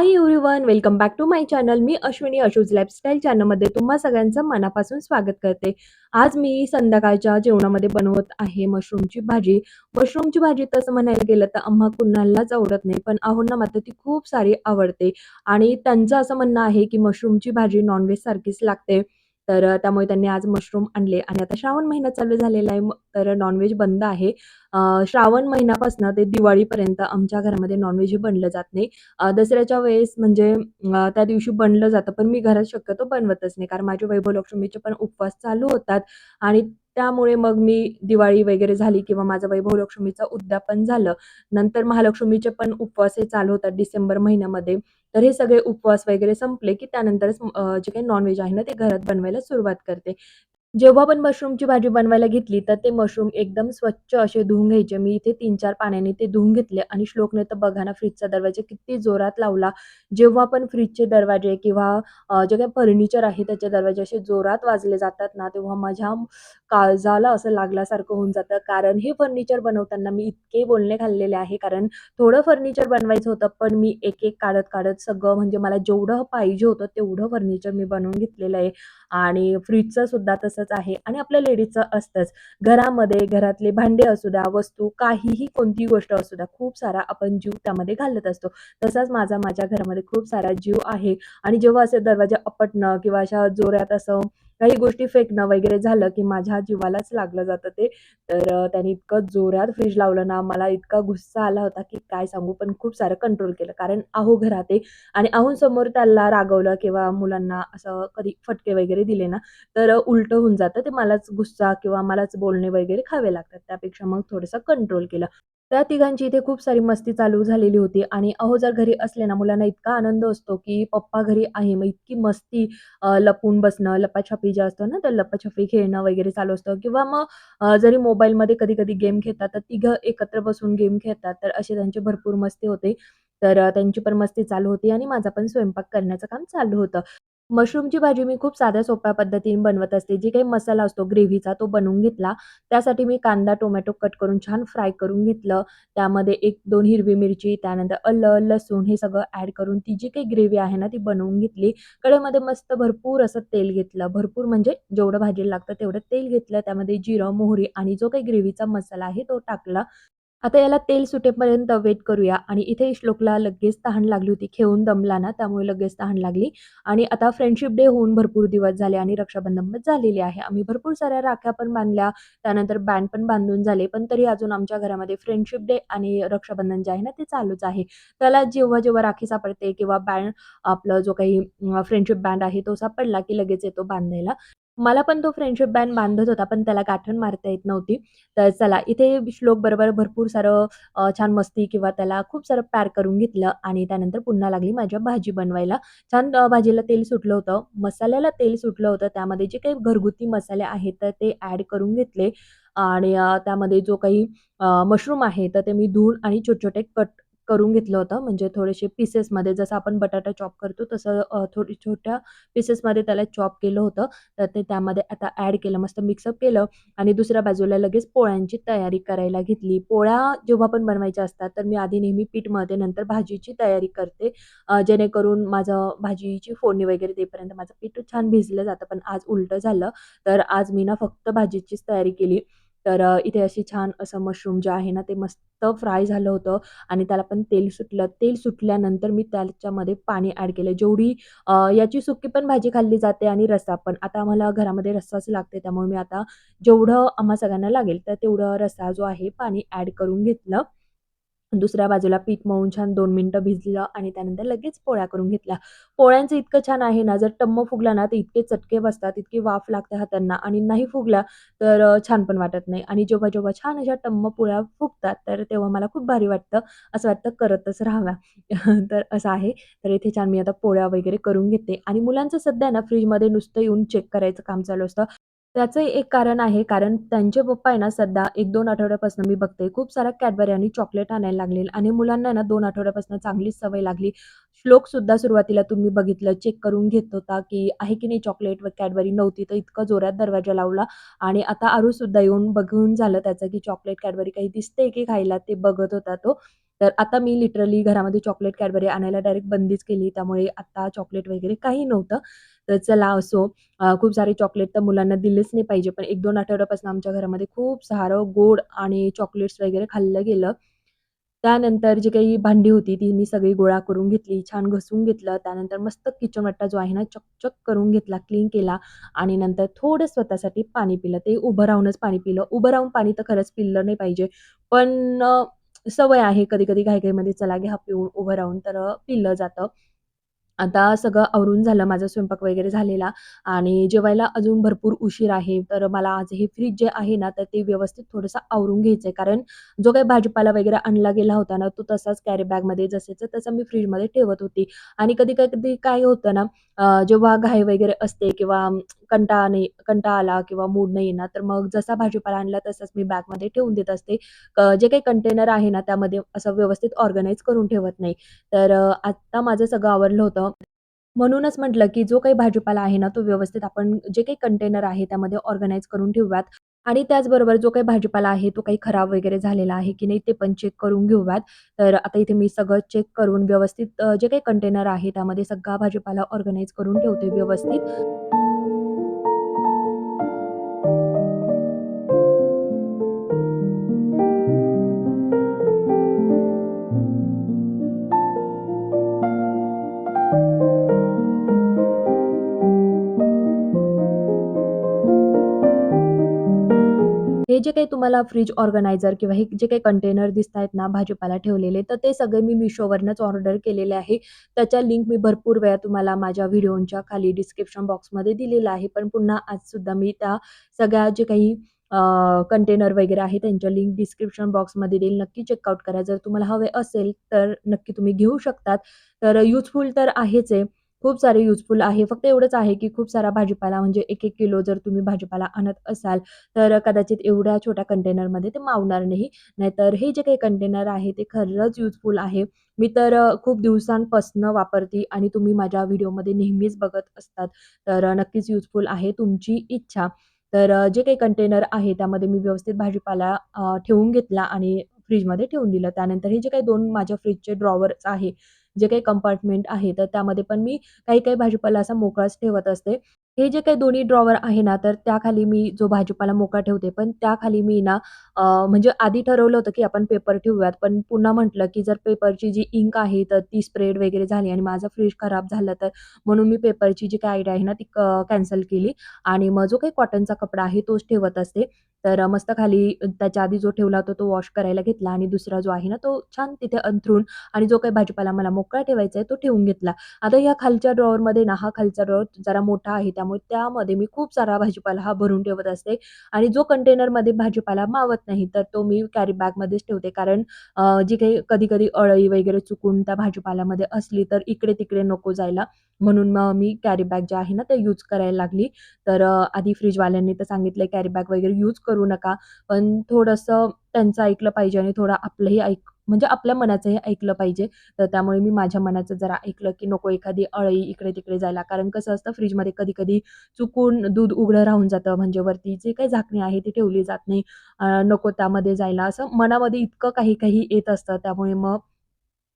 Hi everyone, welcome back to my channel. Me Ashwini Ashu's lifestyle चॅनलमध्ये तुम्हा सगळ्यांचं मनापासून स्वागत करते. आज मी संध्याकाळच्या जेवणामध्ये बनवत आहे मशरूमची भाजी. मशरूमची भाजी तसं म्हणायला गेलं तर आम्हा कुणालाच आवडत नाही, पण आहोंना मात्र ती खूप सारी आवडते आणि त्यांचं असं म्हणणं आहे, की मशरूमची भाजी नॉनव्हेज सारखीच लागते. तर त्यामुळे त्यांनी आज मशरूम आणले आणि आता श्रावण महिना चालू झालेला आहे, मग तर नॉनव्हेज बंद आहे. श्रावण महिन्यापासून ते दिवाळीपर्यंत आमच्या घरामध्ये नॉनव्हेज बनलं जात नाही. दसऱ्याच्या वेळेस म्हणजे त्या दिवशी बनलं जातं, पण मी घरात शक्यतो बनवतच नाही. कारण माझे वैभवलक्ष्मीचे पण उपवास चालू होतात आणि त्यामुळे मग मी दिवाळी वगैरे झाली किंवा माझं वैभवलक्ष्मीचं उद्यापन झालं. नंतर महालक्ष्मीचे पण उपवास हे चालू होतात डिसेंबर महिन्यामध्ये. तर हे सगळे उपवास वगैरे संपले, की त्यानंतरच जे काही नॉनव्हेज आहे ना, ते घरात बनवायला सुरुवात करते. जेव्हा पण मशरूमची भाजी बनवायला घेतली, तर ते मशरूम एकदम स्वच्छ असे धुवून घ्यायचे. मी इथे 3-4 पाण्याने ते धुवून घेतले आणि श्लोकने तर बघा ना फ्रीजचा दरवाजा किती जोरात लावला. जेव्हा पण फ्रीजचे दरवाजे किंवा जे काही फर्निचर आहे त्याचे दरवाजे असे जोरात वाजले जातात ना, तेव्हा माझ्या काळजाला असं लागल्यासारखं होऊन जातं. कारण हे फर्निचर बनवताना मी इतके बोलणे खाल्लेले आहे. कारण थोडं फर्निचर बनवायचं होतं, पण मी एक-एक काढत-काढत सगळं म्हणजे मला जेवढं पाहिजे होतं तेवढं फर्निचर मी बनवून घेतलेलं आहे. आणि फ्रीजचं सुद्धा तसंच आहे आणि आपल्या लेडीजचं असतंच. घरामध्ये घरातले भांडे असू द्या, वस्तू काहीही कोणतीही गोष्ट असू द्या, खूप सारा आपण जीव त्यामध्ये घालत असतो. तसाच माझा माझ्या घरामध्ये खूप सारा जीव आहे आणि जेव्हा असे दरवाजा अपटणं किंवा अशा जोरात असं काही गोष्टी फेकणं वगैरे झालं, की माझ्या जीवालाच लागलं जातं ते. तर त्याने इतकं जोरात फ्रीज लावलं ना, मला इतका गुस्सा आला होता, की काय सांगू. पण खूप सारं कंट्रोल केलं. कारण अहो घरात आहे आणि अहोंसमोर त्याला रागवलं किंवा मुलांना असं कधी फटके वगैरे दिले ना, तर उलटं होऊन जातं. ते मलाच गुस्सा किंवा मलाच बोलणे वगैरे खावे लागतात. त्यापेक्षा मग थोडंसं कंट्रोल केलं. त्या तिघांची इथे खूप सारी मस्ती चालू झालेली होती आणि अहो जर घरी असले ना, मुलांना इतका आनंद असतो, की पप्पा घरी आहे. मग इतकी मस्ती लपून बसणं, लपाछपी जे असतं ना, तर लपाछपी खेळणं वगैरे चालू असतं किंवा मग जरी मोबाईलमध्ये कधी-कधी गेम खेळतात, तर तिघं एकत्र बसून गेम खेळतात. तर अशी त्यांची भरपूर मस्ती होते. तर त्यांची पण मस्ती चालू होती आणि माझा पण स्वयंपाक करण्याचं काम चालू होतं. मशरूमची भाजी मी खूप साध्या सोप्या पद्धतीने बनवत असते. जी काही मसाला असतो ग्रेव्हीचा तो बनवून घेतला. त्यासाठी मी कांदा, टोमॅटो कट करून छान फ्राय करून घेतलं. त्यामध्ये 1-2 हिरवी मिरची, त्यानंतर आलं, लसूण हे सगळं ॲड करून ती जी काही ग्रेव्ही आहे ना, ती बनवून घेतली. कढईमध्ये मस्त भरपूर असं तेल घेतलं. भरपूर म्हणजे जेवढं भाजीला लागतं तेवढं तेल घेतलं. त्यामध्ये जिरं, मोहरी आणि जो काही ग्रेव्हीचा मसाला आहे तो टाकला. आता याला तेल सुटेपर्यंत वेट करूया आणि इथे श्लोकला लगेच तहान लागली होती. खेळून दमला ना, त्यामुळे लगेच तहान लागली आणि आता फ्रेंडशिप डे होऊन भरपूर दिवस झाले आणि रक्षाबंधन पण झालेली आहे. आम्ही भरपूर साऱ्या राख्या पण बांधल्या, त्यानंतर बँड पण बांधून झाले. पण तरी अजून आमच्या घरामध्ये फ्रेंडशिप डे आणि रक्षाबंधन जे आहे ना, ते चालूच आहे. त्याला जेव्हा-जेव्हा राखी सापडते किंवा बँड आपला जो काही फ्रेंडशिप बँड आहे तो सापडला, की लगेच येतो बांधायला. मला पण तो फ्रेंडशिप बँड बांधत होता, पण त्याला गाठण मारता येत नव्हती. तर चला इथे श्लोक बरोबर भरपूर सारं छान मस्ती किंवा त्याला खूप सारं प्यार करून घेतलं आणि त्यानंतर पुन्हा लागली माझ्या भाजी बनवायला. छान भाजीला तेल सुटलं होतं, मसाल्याला तेल सुटलं होतं. त्यामध्ये जे काही घरगुती मसाले आहेत, तर ते ॲड करून घेतले आणि त्यामध्ये जो काही मशरूम आहे, तर ते मी धुवून आणि छोटे-छोटे कट करून घेतलं होतं. म्हणजे थोडेसे पीसेसमध्ये जसं आपण बटाटा चॉप करतो, तसं थोडी छोट्या पीसेसमध्ये त्याला चॉप केलं होतं. तर ते त्यामध्ये आता ॲड केलं, मस्त मिक्सअप केलं आणि दुसऱ्या बाजूला लगेच पोळ्यांची तयारी करायला घेतली. पोळ्या जेव्हा पण बनवायच्या असतात, तर मी आधी नेहमी पीठ मळते, नंतर भाजीची तयारी करते. जेणेकरून माझं भाजीची फोडणी वगैरे देईपर्यंत माझं पीठ छान भिजलं जातं. पण आज उलटं झालं. तर आज मी ना फक्त भाजीचीच तयारी केली. तर इथे अशी छान असं मशरूम जे आहे ना, ते मस्त फ्राय झालं होतं आणि त्याला पण तेल सुटलं. तेल सुटल्यानंतर मी त्याच्यामध्ये पाणी ॲड केलं. जेवढी याची सुकी पण भाजी खाल्ली जाते आणि रस्सा पण. आता आम्हाला घरामध्ये रस्साच लागते, त्यामुळे मी आता जेवढं आम्हा सगळ्यांना लागेल, तर तेवढं रस्सा जो आहे पाणी ॲड करून घेतलं. दुसऱ्या बाजूला पीठ मळून छान दोन मिनटं भिजलं आणि त्यानंतर लगेच पोळ्या करून घेतल्या. पोळ्यांचं इतकं छान आहे ना, जर टम्म फुगला ना, तर इतके चटके बसतात, इतकी वाफ लागते हातांना आणि नाही फुगला तर छान पण वाटत नाही आणि जेव्हा-जेव्हा छान अशा टम्म पोळ्या फुगतात, तर तेव्हा मला खूप भारी वाटतं. असं वाटतं करतच राहाव्या. तर असं आहे. तर इथे छान मी आता पोळ्या वगैरे करून घेते आणि मुलांचं सध्या ना फ्रीजमध्ये नुसतं येऊन चेक करायचं काम चालू असतं. त्याचं एक कारण आहे, कारण त्यांचे पप्पा आहे ना सध्या 1-2 आठवड्यापासून मी बघते खूप साऱ्या कॅडबरी आणि चॉकलेट आणायला लागले आणि मुलांना ना दोन आठवड्यापासून चांगलीच सवय लागली. श्लोकसुद्धा सुरुवातीला तुम्ही बघितलं चेक करून घेत होता, की आहे की नाही चॉकलेट व कॅडबरी नव्हती, तर इतकं जोरात दरवाजा लावला आणि आता आरुषसुद्धा येऊन बघून झालं त्याचं, की चॉकलेट कॅडबरी काही दिसते की खायला ते बघत होता तो. तर आता मी लिटरली घरामध्ये चॉकलेट, कॅडबरी आणायला डायरेक्ट बंदीच केली. त्यामुळे आता चॉकलेट वगैरे काही नव्हतं. तर चला असो खूप सारे चॉकलेट तर मुलांना दिलेच नाही पाहिजे. पण 1-2 आठवड्यापासून आमच्या घरामध्ये खूप सारं गोड आणि चॉकलेट्स वगैरे खाल्लं गेलं. त्यानंतर जी काही भांडी होती ती मी सगळी गोळा करून घेतली, छान घसून घेतलं. त्यानंतर मस्त किचन वाटा जो आहे ना चकचक करून घेतला, क्लीन केला आणि नंतर थोडं स्वतःसाठी पाणी पिलं. ते उभं राहूनच पाणी पिलं. उभं राहून पाणी तर खरंच पिलं नाही पाहिजे. पण सवय आहे कधी-कधी घाई-घाईमध्ये चला घ्या पिऊन उभं राहून तर पिलं जातं. आता सगळं आवरून झालं, माझा स्वयंपाक वगैरे झालेला आणि जेवायला अजून भरपूर उशीर आहे. तर मला आज हे फ्रीज जे आहे ना, तर ते व्यवस्थित थोडंसं आवरून घ्यायचं आहे कारण जो काही भाजीपाला वगैरे आणला गेला होता ना, तो तसाच कॅरी बॅगमध्ये जसेच तसं मी फ्रीजमध्ये ठेवत होती. आणि कधी-कधी काय होतं ना, जेव्हा घाई वगैरे असते किंवा कंटा नाही कंटाळा आला किंवा मूड नाही ना, तर मग जसा भाजीपाला आणला तसाच मी बॅगमध्ये ठेवून देत असते. जे काही कंटेनर आहे ना, त्यामध्ये असं व्यवस्थित ऑर्गनाईज करून ठेवत नाही. तर आत्ता माझं सगळं आवरलं होतं. म्हणूनच म्हटलं, की जो काही भाजीपाला आहे ना, तो व्यवस्थित आपण जे काही कंटेनर आहे त्यामध्ये ऑर्गनाईज करून ठेवूयात आणि त्याचबरोबर जो काही भाजीपाला आहे, तो काही खराब वगैरे झालेला आहे की नाही ते पण चेक करून घेऊयात. तर आता इथे मी सगळं चेक करून व्यवस्थित जे काही कंटेनर आहे त्यामध्ये सगळा भाजीपाला ऑर्गनाईज करून ठेवते व्यवस्थित. जे काही तुम्हाला फ्रीज ऑर्गनायझर किंवा हे जे काही कंटेनर दिसतायत ना भाजीपाला ठेवलेले, तर ते सगळे मी मिशोवरनंच ऑर्डर केलेले आहे. त्याच्या लिंक मी भरपूर वेळा तुम्हाला माझ्या व्हिडिओच्या खाली डिस्क्रिप्शन बॉक्समध्ये दिलेला आहे. पण पुन्हा आजसुद्धा मी त्या सगळ्या जे काही कंटेनर वगैरे आहे त्यांच्या लिंक डिस्क्रिप्शन बॉक्समध्ये देईल. नक्की चेकआउट करा. जर तुम्हाला हवे असेल तर नक्की तुम्ही घेऊ शकतात. तर युजफुल तर आहेच आहे. खूप सारे युजफुल आहे. फक्त एवढंच आहे, की खूप सारा भाजीपाला म्हणजे 1-1 किलो जर तुम्ही भाजीपाला आणत असाल, तर कदाचित एवढ्या छोट्या कंटेनरमध्ये ते मावणार नाही. नाहीतर हे जे काही कंटेनर आहे ते खरंच युजफुल आहे. मी तर खूप दिवसांपासनं वापरते आणि तुम्ही माझ्या व्हिडिओमध्ये नेहमीच बघत असतात. तर नक्कीच युजफुल आहे. तुमची इच्छा. तर जे काही कंटेनर आहे त्यामध्ये मी व्यवस्थित भाजीपाला ठेवून घेतला आणि फ्रीजमध्ये ठेवून दिलं. त्यानंतर हे जे काही दोन माझ्या फ्रीजचे ड्रॉवर्स आहे, जे काही कंपार्टमेंट आहे, तर त्यामध्ये पण मी काही-काही भाजीपाला असा मोकळाच ठेवत असते. हे जे काही दोन्ही ड्रॉवर आहे ना, तर त्याखाली मी जो भाजीपाला मोकळा ठेवते, पण त्याखाली मी ना म्हणजे आधी ठरवलं होतं, की आपण पेपर ठेवूयात. पण पुन्हा म्हटलं, की जर पेपरची जी इंक आहे, तर ती स्प्रेड वगैरे झाली आणि माझं फ्रीज खराब झालं तर म्हणून मी पेपरची जी काही आयडिया आहे ना, ती कॅन्सल केली आणि मग जो काही कॉटनचा कपडा आहे, तोच ठेवत असते. तर मस्त खाली त्याच्या आधी जो ठेवला होता, तो वॉश करायला घेतला आणि दुसरा जो आहे ना, तो छान तिथे अंथरून आणि जो काही भाजीपाला मला मोकळा ठेवायचा आहे, तो ठेवून घेतला. आता ह्या खालच्या ड्रॉवरमध्ये ना, हा खालचा ड्रॉवर जरा मोठा आहे, त्यामुळे त्यामध्ये मी खूप सारा भाजीपाला हा भरून ठेवत असते आणि जो कंटेनरमध्ये भाजीपाला मावत नाही, तर तो मी कॅरी बॅगमध्येच ठेवते. कारण जी काही कधी-कधी अळई वगैरे चुकून त्या भाजीपाल्यामध्ये असली, तर इकडे-तिकडे नको जायला. म्हणून मग मी कॅरी बॅग जी आहे ना, ते यूज करायला लागली. तर आधी फ्रीजवाल्यांनी तर सांगितलं कॅरी बॅग वगैरे यूज करू नका. पण थोडंसं त्यांचं ऐकलं पाहिजे आणि थोडं आपलंही ऐक म्हणजे आपल्या मनाचंही ऐकलं पाहिजे. तर त्यामुळे मी माझ्या मनाचं जरा ऐकलं, की नको एखादी अळी इकडे-तिकडे जायला. कारण कसं असतं फ्रीजमध्ये कधी-कधी चुकून दूध उघडं राहून जातं. म्हणजे वरती जे काही झाकणी आहे ती ठेवली जात नाही. नको त्यामध्ये जायला असं मनामध्ये इतकं काही-काही येत असतं. त्यामुळे मग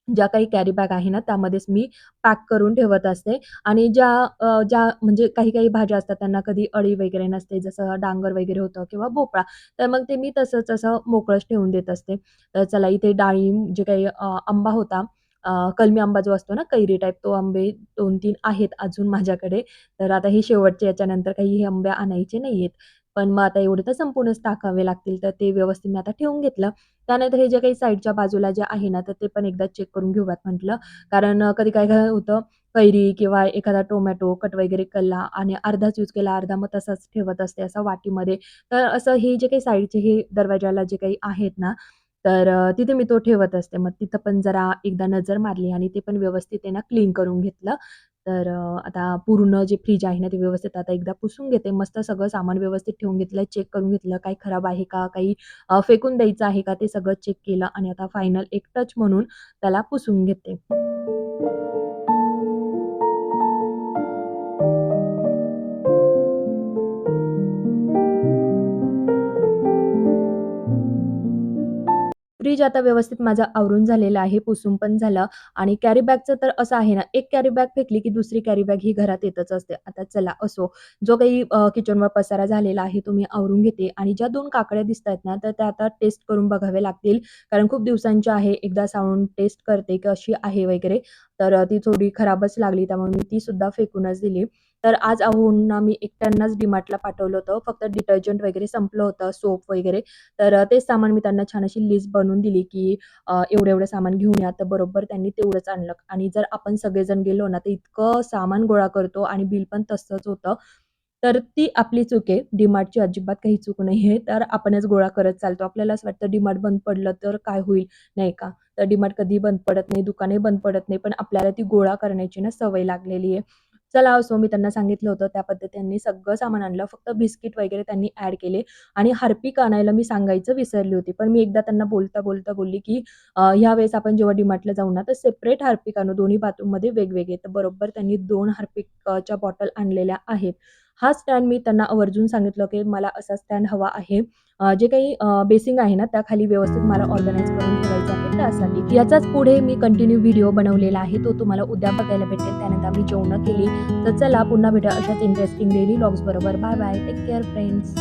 ज्या काही कॅरी बॅग आहे ना, त्यामध्येच मी पॅक करून ठेवत असते आणि ज्या ज्या म्हणजे काही-काही भाज्या असतात त्यांना कधी अळी वगैरे नसते, जसं डांगर वगैरे होतं किंवा भोपळा, तर मग ते मी तसंच असं मोकळंच ठेवून देत असते. तर चला इथे डाळिंब जे काही आंबा होता, कलमी आंबा जो असतो ना, कैरी टाईप तो आंबे 2-3 आहेत अजून माझ्याकडे. तर आता हे शेवटचे याच्यानंतर काही हे आंबे आणायचे नाही आहेत पण मग आता एवढे तर संपूर्णच टाकावे लागतील, तर ते व्यवस्थित मी आता ठेवून घेतलं. त्यानंतर हे जे काही साईडच्या बाजूला जे आहे ना, तर ते पण एकदा चेक करून घेऊयात म्हटलं. कारण कधी काय-काय होतं, कैरी किंवा एखादा टोमॅटो कट वगैरे कल्ला आणि अर्धाच यूज केला, अर्धा मग तसाच ठेवत असते असं वाटीमध्ये. तर असं हे जे काही साईडचे हे दरवाजाला जे काही आहेत ना, तर तिथे मी तो ठेवत असते. मग तिथं पण जरा एकदा नजर मारली आणि ते पण व्यवस्थित आहे ना क्लीन करून घेतलं. तर आता पूर्ण जे फ्रीज आहे ना, ते व्यवस्थित आता एकदा पुसून घेते. मस्त सगळं सामान व्यवस्थित ठेवून घेतलं, चेक करून घेतलं, काही खराब आहे का, काही फेकून द्यायचं आहे का, ते सगळं चेक केलं आणि आता फायनल एक टच म्हणून त्याला पुसून घेते. फ्रीज आता व्यवस्थित माझा आवरून झालेलं आहे, पुसून पण झालं आणि कॅरी बॅगचं तर असं आहे ना, एक कॅरी बॅग फेकली की दुसरी कॅरी बॅग ही घरात येतच असते. आता चला असो, जो काही किचनवर पसारा झालेला आहे तो मी आवरून घेते आणि ज्या दोन काकड्या दिसतायत ना, तर त्या आता टेस्ट करून बघावे लागतील. कारण खूप दिवसांच्या आहे. एकदा सावरून टेस्ट करते कशी आहे वगैरे. तर ती थोडी खराबच लागली त्यामुळे मी ती सुद्धा फेकूनच दिली. तर आज अहोंना मी एकट्यांनाच डी-मार्टला पाठवलं होतं. फक्त डिटर्जंट वगैरे संपलं होतं, सोप वगैरे. तर ते तेच सामान मी त्यांना छान अशी लिस्ट बनवून दिली, की एवढं-एवढं सामान घेऊन या. तर बरोबर त्यांनी तेवढंच आणलं आणि जर आपण सगळेजण गेलो ना, तर इतकं सामान गोळा करतो आणि बिल पण तसंच होतं. तर ती आपली चूक आहे. डी-मार्टची अजिबात काही चूक नाही आहे तर आपणच गोळा करत चालतो. आपल्याला असं वाटतं डी-मार्ट बंद पडलं तर काय होईल, नाही का? तर डीमार्ट कधी बंद पडत नाही, दुकाने बंद पडत नाही. पण आपल्याला ती गोळा करण्याची ना सवय लागलेली आहे. चला असो, मी त्यांना सांगितलं होतं त्या पद्धतीने त्यांनी सगळं सामान आणलं. फक्त बिस्किट वगैरे त्यांनी ॲड केले आणि हार्पिक आणायला मी सांगायचं विसरली होती. पण मी एकदा त्यांना बोलता-बोलता बोलली, की अ, "ह्यावेळेस आपण जेव्हा डिमार्टला जाऊ ना, तर सेपरेट हार्पिक आणू, दोन्ही बाथरूममध्ये वेगवेगळे." तर बरोबर त्यांनी दोन हार्पिकच्या बॉटल आणलेल्या आहेत. हा स्टँड मी त्यांना आवर्जून सांगितलं, की मला असा स्टँड हवा आहे. जे काही बेसिंग आहे ना, त्याखाली व्यवस्थित मला ऑर्गनाईज करून ठेवायचं आहे त्यासाठी. याचाच पुढे मी कंटिन्यू व्हिडिओ बनवलेला आहे. तो तुम्हाला उद्या बघायला भेटेल. त्यानंतर आम्ही जेवणं केली. तर चला पुन्हा भेटा अशाच इंटरेस्टिंग डेली लॉग्स बरोबर. Bye bye. Take care friends.